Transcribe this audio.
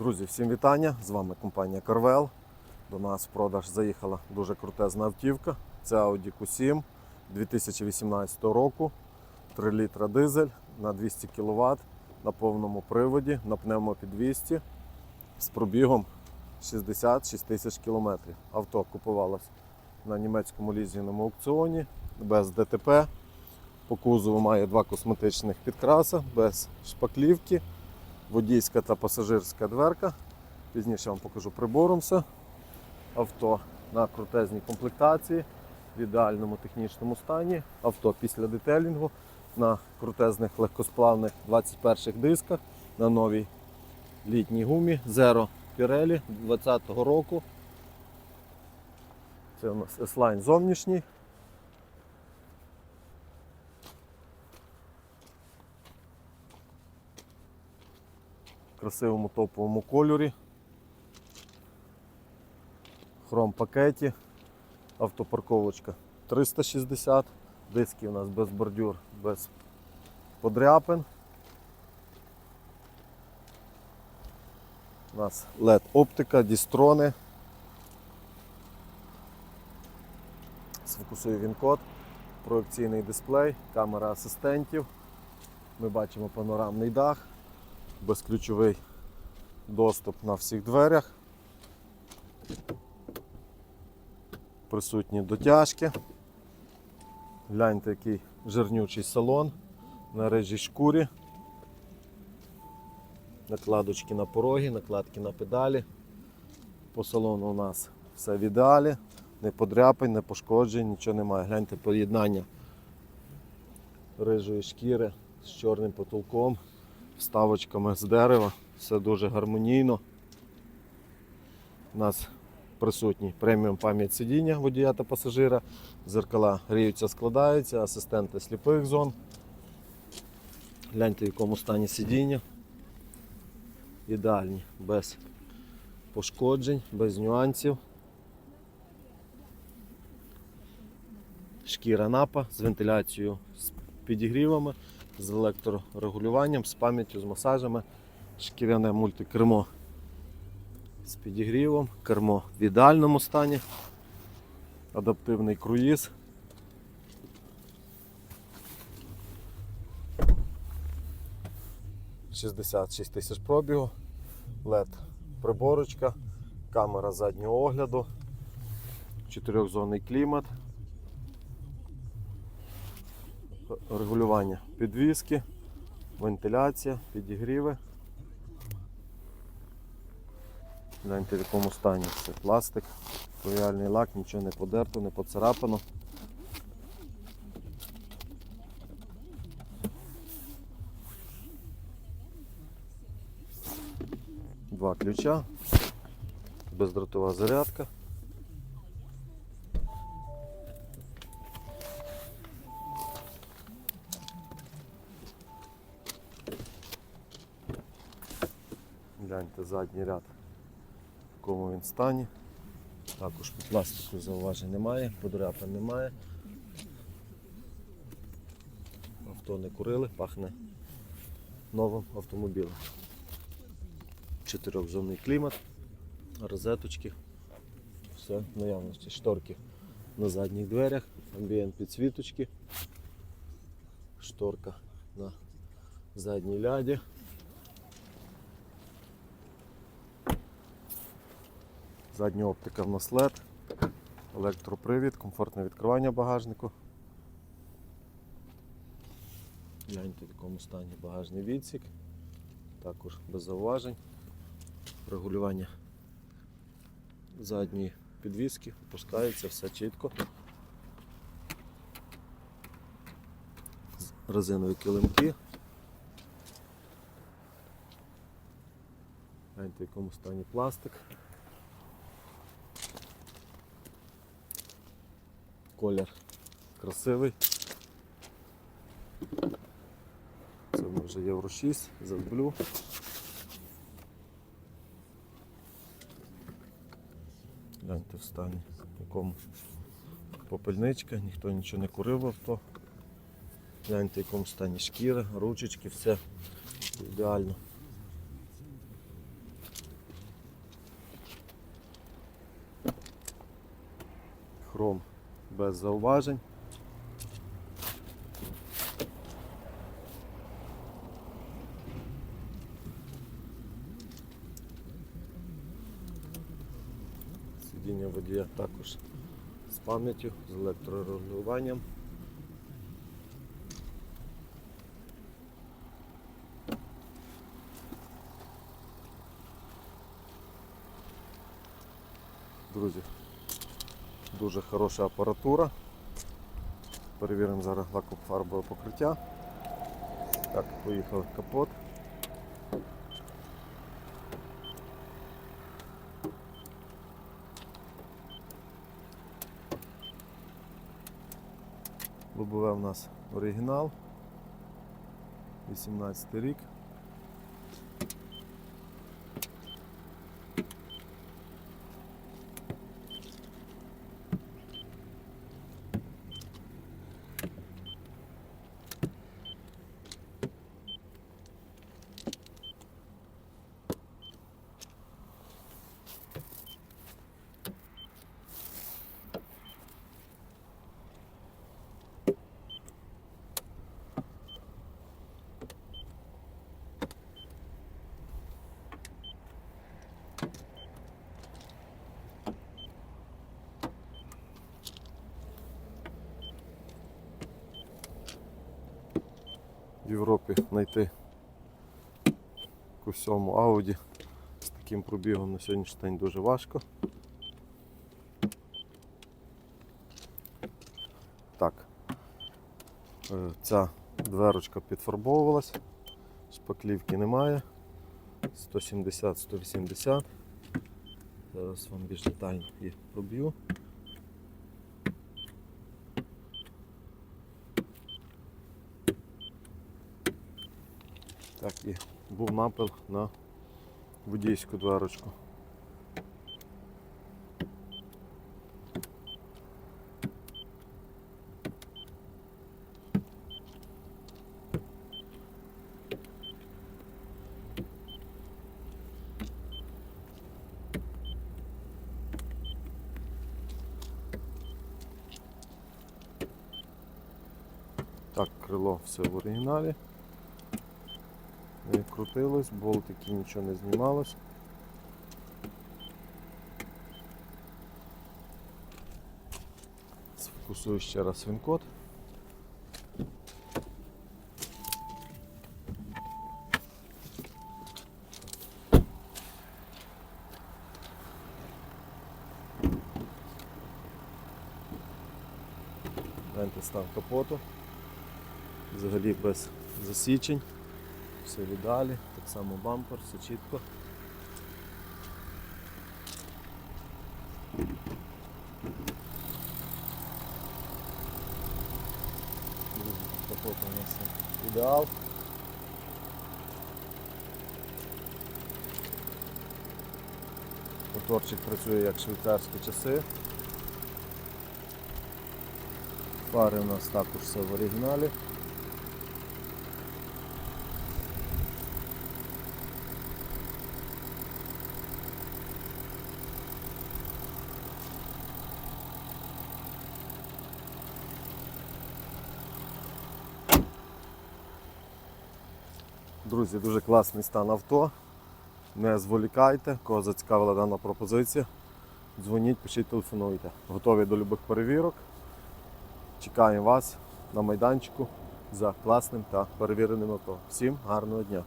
Друзі, всім вітання! З вами компанія Carvel. До нас в продаж заїхала дуже крутезна автівка. Це Audi Q7 2018 року. 3 літра дизель на 200 кВт на повному приводі, на пневмопідвісті з пробігом 66 тисяч кілометрів. Авто купувалось на німецькому лізіному аукціоні без ДТП. По кузову має два косметичних підкраса, без шпаклівки водійська та пасажирська дверка. Пізніше вам покажу прибором все. Авто на крутезній комплектації, в ідеальному технічному стані. Авто після детелінгу на крутезних легкосплавних 21-х дисках на новій літній гумі Zero Pirelli 2020 року. Це у нас S-Line зовнішній. Красивому топовому кольорі. Хром пакеті, автопарковочка 360, диски у нас без бордюр, без подряпин. У нас LED оптика, дістрони. Сфокусує він код, проекційний дисплей, камера асистентів. Ми бачимо панорамний дах безключовий доступ на всіх дверях. Присутні дотяжки. Гляньте, який жирнючий салон на рижій шкурі. Накладочки на пороги, накладки на педалі. По салону у нас все в ідеалі, не подряпань, не пошкоджень, нічого немає. Гляньте поєднання рижої шкіри з чорним потолком вставочками з дерева. Все дуже гармонійно. У нас присутній преміум пам'ять сидіння водія та пасажира. Зеркала гріються, складаються, асистенти сліпих зон. Гляньте, в якому стані сидіння. Ідеальні, без пошкоджень, без нюансів. Шкіра напа з вентиляцією, з підігрівами з електрорегулюванням, з пам'яттю, з масажами, шкіряне мультикермо з підігрівом, кермо в ідеальному стані, адаптивний круїз. «66 тисяч пробігу, LED приборочка, камера заднього огляду, чотирьохзонний клімат. Регулювання підвіски, вентиляція, підігріви. Гляньте в якому стані це пластик, рояльний лак, нічого не подерто, не поцарапано. Два ключа, бездротова зарядка. Гляньте задній ряд, в якому він стані. Також по пластику зауважень немає, подряпин немає. Авто не курили, пахне новим автомобілем. Чотирьохзонний клімат, розеточки, все в наявності, шторки на задніх дверях, амбієнт підсвіточки, шторка на задній ляді. Задня оптика в нас LED, електропривід, комфортне відкривання багажнику. Гляньте в якому стані багажний відсік, також без зауважень. Регулювання задньої підвіски, опускається, все чітко. Резинові килимки. Гляньте в якому стані пластик. колір красивий. Це в вже євро 6, зазблю. Гляньте в стані, в якому попильничка, ніхто нічого не курив авто. Гляньте в якому стані шкіра, ручечки, все ідеально. Хром без зауважень. Сидіння водія також з пам'яттю, з електрорегулюванням. Друзі, дуже хороша апаратура. Перевіримо зараз лакофарбове покриття. Так, поїхав капот. Лобове у нас оригінал. 18 рік. В Європі знайти якусь сьому Audi з таким пробігом на сьогоднішній день дуже важко. Так, е, ця дверочка підфарбовувалась, шпаклівки немає. 170-180. Зараз вам більш детально їх проб'ю. Так, і був напил на водійську дверочку. Так, крило все в оригіналі крутилось, болтики нічого не знімалось. Сфокусую ще раз. Гляньте стан капоту. Взагалі без засічень все в ідеалі, так само бампер, все чітко. Капот у нас ідеал. Моторчик працює як швейцарські часи. Фари у нас також все в оригіналі. Друзі, дуже класний стан авто. Не зволікайте, кого зацікавила дана пропозиція. Дзвоніть, пишіть, телефонуйте. Готові до любих перевірок. Чекаємо вас на майданчику за класним та перевіреним авто. Всім гарного дня!